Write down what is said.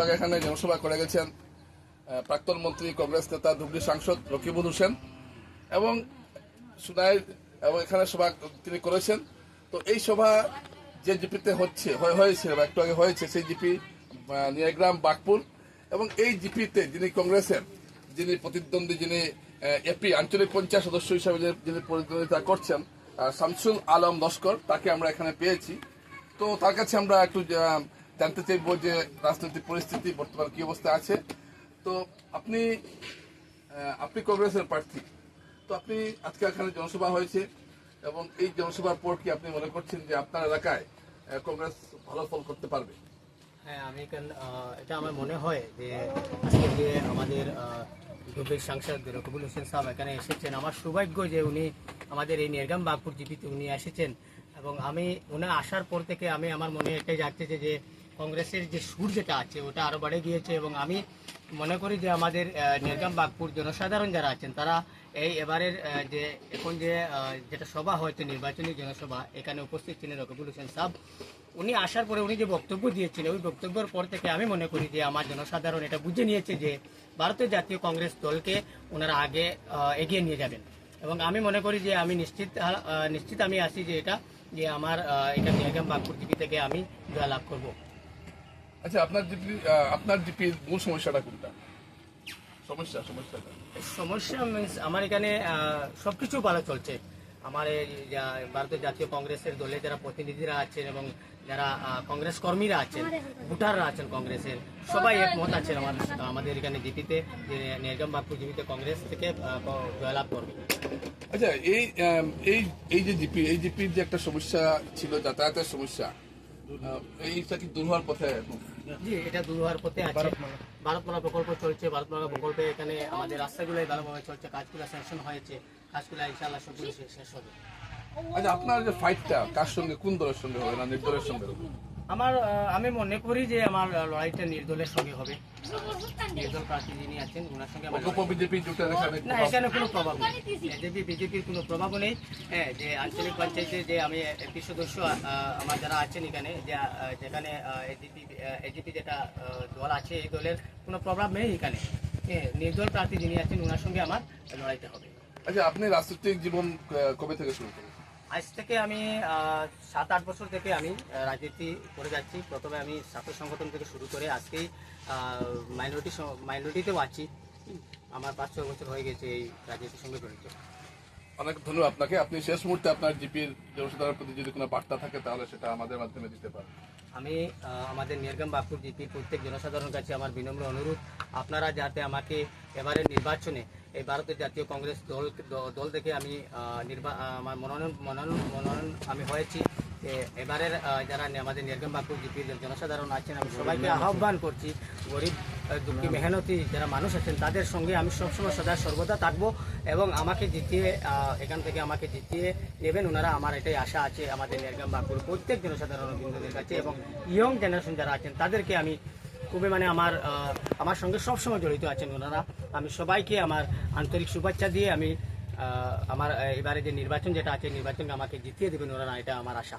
আগে এখানে জনসভা করে গেছেন প্রাক্তন মন্ত্রী, কংগ্রেস নেতা, ধুবড়ি সাংসদ রকিবুল হোসেন এবং সুনাই এবং এখানে সভা তিনি করেছেন। তো এই সভা যে জিপিতে হচ্ছে, হয়ে- হয়েছে, বা একটু আগে হয়েছে, সেই জিপি নিয়াগ্রাম বাগপুর এবং এই জিপিতে যিনি কংগ্রেসের যিনি প্রতিদ্বন্দ্বী, যিনি এপি, আঞ্চলিক পঞ্চায়েত সদস্য হিসাবে যিনি প্রতিদ্বন্দ্বিতা করছেন শামসুল আলম লস্কর, তাকে আমরা এখানে পেয়েছি। তো তার কাছে আমরা একটু জানতে চাইব যে রাজনৈতিক পরিস্থিতি, বর্তমান কি অবস্থা আছে। তো আপনি আপনি কংগ্রেসের প্রার্থী। তো আপনি আজকে এখানে জনসভা হয়েছে এবং এই জনসভার পর কি আপনি মনে করছেন যে আপনার এলাকায় কংগ্রেস ভালো ফল করতে পারবে? হ্যাঁ আমি এটা আমার মনে হয় যে আজকে যে আমাদের ডুবের সাংসদ রকবুল হোসেন সাহেব এখানে এসেছেন, আমার সৌভাগ্য যে উনি আমাদের এই নেরগাম বাগপুর জিপিতে উনি এসেছেন। এবং আমি উনি আসার পর থেকে আমি, আমার মনে এটাই যাচ্ছে যে কংগ্রেসের যে সুর যেটা আছে, ওটা আরও বেড়ে গিয়েছে এবং আমি মনে করি যে আমাদের নেরগাম বাগপুর জনসাধারণ যারা আছেন, তারা এই এবারের যে, এখন যে যেটা সভা হয়েছে, নির্বাচনী জনসভা, এখানে উপস্থিত ছিলেন রকিবুল হোসেন সাহেব উনি আসার পরে উনি যে বক্তব্য দিয়েছিলেন, ওই বক্তব্যের পর থেকে আমি মনে করি যে আমার জনসাধারণ এটা বুঝে নিয়েছে যে ভারতীয় জাতীয় কংগ্রেস দলকে ওনারা আগে এগিয়ে নিয়ে যাবেন। এবং আমি মনে করি যে আমি নিশ্চিত নিশ্চিত আমি আছি যে এটা, যে আমার এটা নিয়াগাম বাগপুর থেকে আমি জয় লাভ করব। আচ্ছা আপনার জিপি আপনার জিপির মূল সমস্যাটা কোনটা? সমস্যা সমস্যাটা। সমস্যা মিন্স আমার এখানে সব কিছু ভালো চলছে। আমার ভারতীয় জাতীয় কংগ্রেসের দলে যারা প্রতিনিধিরা আছেন এবং যারা কংগ্রেস কর্মীরা আছেন ভোটাররা আছেন কংগ্রেসের সবাই একমত আছেন আমার আমাদের এখানে জিপিতে যে নির্গম বাগপুর জিপিতে কংগ্রেস থেকে জয়লাভ করবে। আচ্ছা এই এই এই যে জিপি এই জিপির যে একটা সমস্যা ছিল যাতায়াতের সমস্যা এইটা কি দূর হওয়ার পথে জি এটা দূর হওয়ার পথে আছে। ভারতমালা। প্রকল্প চলছে ভারতমালা প্রকল্পে এখানে আমাদের রাস্তাগুলোই ভালোভাবে চলছে কাজগুলো স্যাংশন হয়েছে। কাজগুলো সবগুলো শেষ- শেষ হবে। আচ্ছা আপনার যে ফাইটটা কার সঙ্গে কোন দলের সঙ্গে হবে না নির্দলের সঙ্গে হবে? আমার আহ, আমি মনে করি যে আমার লড়াইটা নির্দলের সঙ্গে হবে। নির্দল প্রার্থী যিনি আছেন ওনার সঙ্গে বিজেপি না এখানে কোনো প্রভাব নেই। এজেপি বিজেপির কোনো প্রভাবও নেই। হ্যাঁ যে আঞ্চলিক পঞ্চায়েতে যে আমি এপি সদস্য আহ, আমার যারা আছেন এখানে যেখানে এজিপি এজিপি যেটা দল আছে এই দলের কোনো প্রভাব নেই এখানে। হ্যাঁ নির্দল প্রার্থী যিনি আছেন ওনার সঙ্গে আমার লড়াইটা হবে। আচ্ছা আপনি রাজনৈতিক জীবন কবে থেকে শুরু করেন আজ থেকে আমি সাত আট বছর থেকে আমি রাজনীতি করে যাচ্ছি। প্রথমে আমি ছাত্র সংগঠন থেকে শুরু করে আজকেই মাইনরিটি মাইনরিটিতেও আছি। আমার পাঁচ ছয় বছর হয়ে গেছে এই রাজনীতির সঙ্গে জড়িত। অনেক ধন্যবাদ আপনাকে। আপনি শেষ মুহূর্তে আপনার জিপির জনসাধারণের প্রতি যদি কোনো বার্তা থাকে, তাহলে সেটা আমাদের মাধ্যমে দিতে পারেন। আমি আমাদের নির্গম বাপুর জিপির প্রত্যেক জনসাধারণের কাছে আমার বিনম্র অনুরোধ। আপনারা যাতে আমাকে এবারের নির্বাচনে এই ভারতের জাতীয় কংগ্রেস দল দল থেকে আমি নির্বা আমার মনোনয়ন মনোনয়ন মনোনয়ন আমি হয়েছি। এবারের যারা আমাদের নির্গম বাপুর জিপির জনসাধারণ আছেন, আমি সবাইকে আহ্বান করছি, গরিব দুঃখী মেহনতি যারা মানুষ আছেন তাদের সঙ্গে আমি সবসময় সদা সর্বদা থাকব এবং আমাকে জিতিয়ে এখান থেকে আমাকে জিতিয়ে নেবেন। ওনারা আমার এটাই আশা আছে আমাদের নির্গম বাপুর প্রত্যেক জনসাধারণ বৃন্দদের কাছে এবং ইয়ং জেনারেশন যারা আছেন তাদেরকে আমি খুবই মানে আমার আমার সঙ্গে সবসময় জড়িত আছেন ওনারা। আমি সবাইকে আমার আন্তরিক শুভেচ্ছা দিয়ে আমি আমার এবারে যে নির্বাচন যেটা আছে নির্বাচনকে আমাকে জিতিয়ে দেবেন ওনারা এটা আমার আশা।